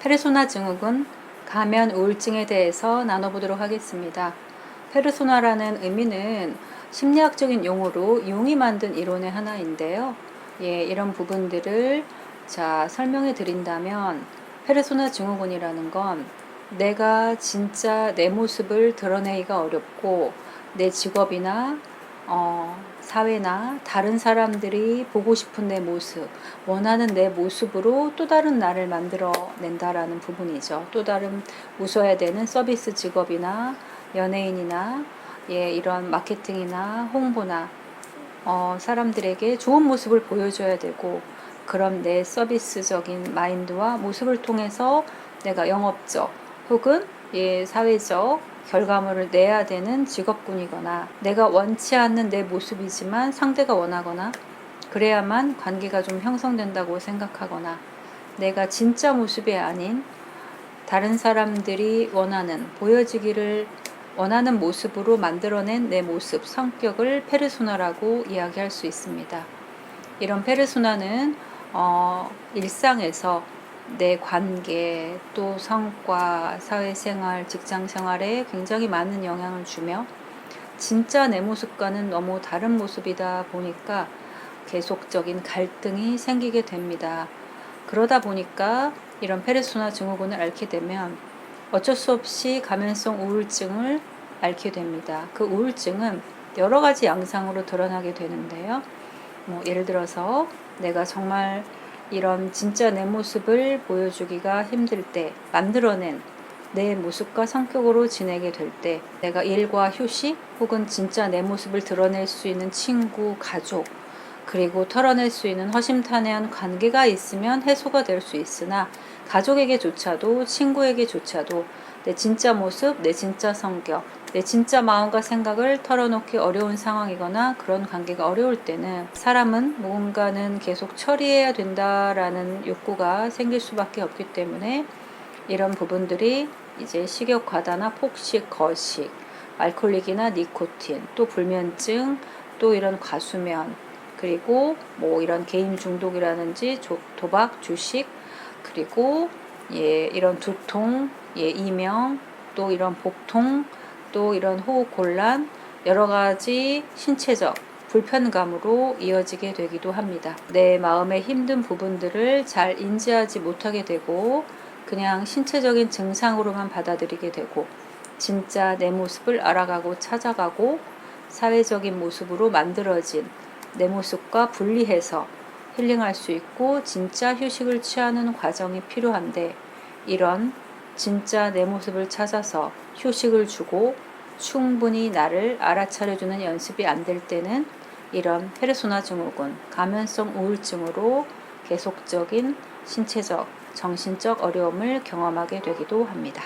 페르소나 증후군 가면 우울증에 대해서 나눠보도록 하겠습니다. 페르소나라는 의미는 심리학적인 용어로 용이 만든 이론의 하나인데요. 예, 이런 부분들을 자, 설명해 드린다면 페르소나 증후군이라는 건 내가 진짜 내 모습을 드러내기가 어렵고 내 직업이나 어, 사회나 다른 사람들이 보고 싶은 내 모습, 원하는 내 모습으로 또 다른 나를 만들어 낸다라는 부분이죠. 또 다른 웃어야 되는 서비스 직업이나 연예인이나 예, 이런 마케팅이나 홍보나 어, 사람들에게 좋은 모습을 보여줘야 되고 그럼 내 서비스적인 마인드와 모습을 통해서 내가 영업적 혹은 예, 사회적 결과물을 내야 되는 직업군이거나 내가 원치 않는 내 모습이지만 상대가 원하거나 그래야만 관계가 좀 형성된다고 생각하거나 내가 진짜 모습이 아닌 다른 사람들이 원하는 보여지기를 원하는 모습으로 만들어낸 내 모습, 성격을 페르소나라고 이야기할 수 있습니다. 이런 페르소나는 어, 일상에서 내 관계, 또 성과, 사회생활, 직장생활에 굉장히 많은 영향을 주며 진짜 내 모습과는 너무 다른 모습이다 보니까 계속적인 갈등이 생기게 됩니다. 그러다 보니까 이런 페르소나 증후군을 앓게 되면 어쩔 수 없이 가면성 우울증을 앓게 됩니다. 그 우울증은 여러 가지 양상으로 드러나게 되는데요. 뭐 예를 들어서 내가 정말 이런 진짜 내 모습을 보여주기가 힘들 때 만들어낸 내 모습과 성격으로 지내게 될 때 내가 일과 휴식 혹은 진짜 내 모습을 드러낼 수 있는 친구, 가족 그리고 털어낼 수 있는 허심탄회한 관계가 있으면 해소가 될 수 있으나 가족에게조차도 친구에게조차도 내 진짜 모습, 내 진짜 성격, 내 진짜 마음과 생각을 털어놓기 어려운 상황이거나 그런 관계가 어려울 때는 사람은 뭔가는 계속 처리해야 된다라는 욕구가 생길 수밖에 없기 때문에 이런 부분들이 이제 식욕 과다나 폭식, 거식, 알코올릭이나 니코틴, 또 불면증, 또 이런 과수면, 그리고 뭐 이런 게임 중독이라든지 조, 도박, 주식, 그리고 예, 이런 두통, 예, 이명, 또 이런 복통, 또 이런 호흡 곤란, 여러 가지 신체적 불편감으로 이어지게 되기도 합니다. 내 마음의 힘든 부분들을 잘 인지하지 못하게 되고 그냥 신체적인 증상으로만 받아들이게 되고 진짜 내 모습을 알아가고 찾아가고 사회적인 모습으로 만들어진 내 모습과 분리해서 힐링할 수 있고 진짜 휴식을 취하는 과정이 필요한데 이런 진짜 내 모습을 찾아서 휴식을 주고 충분히 나를 알아차려주는 연습이 안 될 때는 이런 페르소나 증후군, 가면성 우울증으로 계속적인 신체적, 정신적 어려움을 경험하게 되기도 합니다.